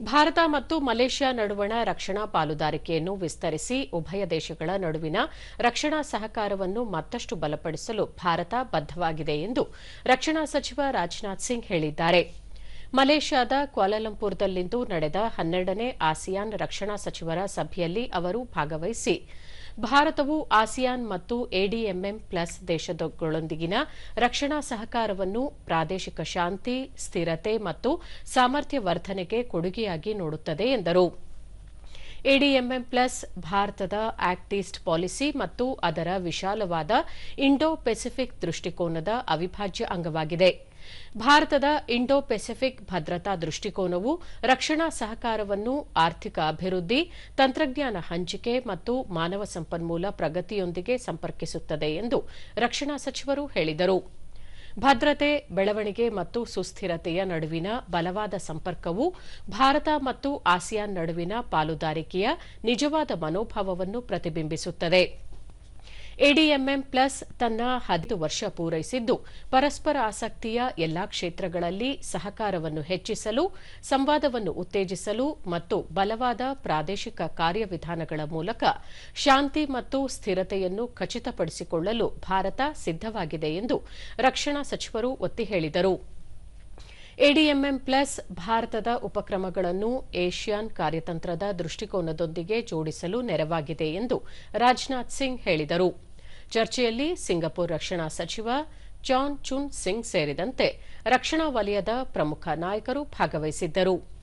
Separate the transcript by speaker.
Speaker 1: ಭಾರತ ಮತ್ತು ಮಲೇಷ್ಯಾ ನಡುವಣ ರಕ್ಷಣಾ ಪಾಲುದಾರಿಕೆಯನ್ನು ವಿಸ್ತರಿಸಿ ಉಭಯ ದೇಶಗಳ ನಡುವಿನ ರಕ್ಷಣಾ ಸಹಕಾರವನ್ನು ಮತ್ತಷ್ಟು ಬಲಪಡಿಸಲು ಭಾರತ ಬದ್ದವಾಗಿದೆ ಎಂದು ರಕ್ಷಣಾ ಸಚಿವ ರಾಜನಾಥ್ ಸಿಂಗ್ ಹೇಳಿದ್ದಾರೆ. ಮಲೇಷ್ಯಾದ ಕ್ವಾಲಾಲಂಪುರದಲ್ಲಿಂದು ನಡೆದ ಹನ್ನೆರಡನೇ ಆಸಿಯಾನ್ ರಕ್ಷಣಾ ಸಚಿವರ ಸಭೆಯಲ್ಲಿ ಅವರು ಭಾಗವಹಿಸಿ ಭಾರತವು ಆಸಿಯಾನ್ ಮತ್ತು ಎಡಿಎಂಎಂ ಪ್ಲಸ್ ದೇಶಗಳೊಂದಿಗಿನ ರಕ್ಷಣಾ ಸಹಕಾರವನ್ನು ಪ್ರಾದೇಶಿಕ ಶಾಂತಿ, ಸ್ಥಿರತೆ ಮತ್ತು ಸಾಮರ್ಥ್ಯ ವರ್ಧನೆಗೆ ಕೊಡುಗೆಯಾಗಿ ನೋಡುತ್ತದೆ ಎಂದರು. ಎಡಿಎಂಎಂ ಪ್ಲಸ್ ಭಾರತದ ಆಕ್ಟ್ ಈಸ್ಟ್ ಪಾಲಿಸಿ ಮತ್ತು ಅದರ ವಿಶಾಲವಾದ ಇಂಡೋ ಪೆಸಿಫಿಕ್ ದೃಷ್ಟಿಕೋನದ ಅವಿಭಾಜ್ಯ ಅಂಗವಾಗಿದೆ. ಭಾರತದ ಇಂಡೋ ಪೆಸಿಫಿಕ್ ಭದ್ರತಾ ದೃಷ್ಟಿಕೋನವು ರಕ್ಷಣಾ ಸಹಕಾರವನ್ನು, ಆರ್ಥಿಕ ಅಭಿವೃದ್ಧಿ, ತಂತ್ರಜ್ಞಾನ ಹಂಚಿಕೆ ಮತ್ತು ಮಾನವ ಸಂಪನ್ಮೂಲ ಪ್ರಗತಿಯೊಂದಿಗೆ ಸಂಪರ್ಕಿಸುತ್ತದೆ ಎಂದು ರಕ್ಷಣಾ ಸಚಿವರು ಹೇಳಿದರು. ಭದ್ರತೆ, ಬೆಳವಣಿಗೆ ಮತ್ತು ಸುಸ್ಥಿರತೆಯ ನಡುವಿನ ಬಲವಾದ ಸಂಪರ್ಕವು ಭಾರತ ಮತ್ತು ಆಸಿಯಾನ್ ನಡುವಿನ ಪಾಲುದಾರಿಕೆಯ ನಿಜವಾದ ಮನೋಭಾವವನ್ನು ಪ್ರತಿಬಿಂಬಿಸುತ್ತದೆ. ಎಡಿಎಂಎಂ ಪ್ಲಸ್ ತನ್ನ ಹದಿನೈದು ವರ್ಷ ಪೂರೈಸಿದ್ದು, ಪರಸ್ಪರ ಆಸಕ್ತಿಯ ಎಲ್ಲಾ ಕ್ಷೇತ್ರಗಳಲ್ಲಿ ಸಹಕಾರವನ್ನು ಹೆಚ್ಚಿಸಲು, ಸಂವಾದವನ್ನು ಉತ್ತೇಜಿಸಲು ಮತ್ತು ಬಲವಾದ ಪ್ರಾದೇಶಿಕ ಕಾರ್ಯವಿಧಾನಗಳ ಮೂಲಕ ಶಾಂತಿ ಮತ್ತು ಸ್ಥಿರತೆಯನ್ನು ಖಚಿತಪಡಿಸಿಕೊಳ್ಳಲು ಭಾರತ ಸಿದ್ದವಾಗಿದೆ ಎಂದು ರಕ್ಷಣಾ ಸಚಿವರು ಒತ್ತಿ ಹೇಳಿದರು. ಎಡಿಎಂಎಂ ಪ್ಲಸ್ ಭಾರತದ ಉಪಕ್ರಮಗಳನ್ನು ಏಷ್ಯಾನ್ ಕಾರ್ಯತಂತ್ರದ ದೃಷ್ಟಿಕೋನದೊಂದಿಗೆ ಜೋಡಿಸಲು ನೆರವಾಗಿದೆ ಎಂದು ರಾಜನಾಥ್ ಸಿಂಗ್ ಹೇಳಿದರು. ಚರ್ಚೆಯಲ್ಲಿ ಸಿಂಗಪುರ್ ರಕ್ಷಣಾ ಸಚಿವ ಜಾನ್ ಚುನ್ ಸಿಂಗ್ ಸೇರಿದಂತೆ ರಕ್ಷಣಾ ವಲಯದ ಪ್ರಮುಖ ನಾಯಕರು ಭಾಗವಹಿಸಿದ್ದರು.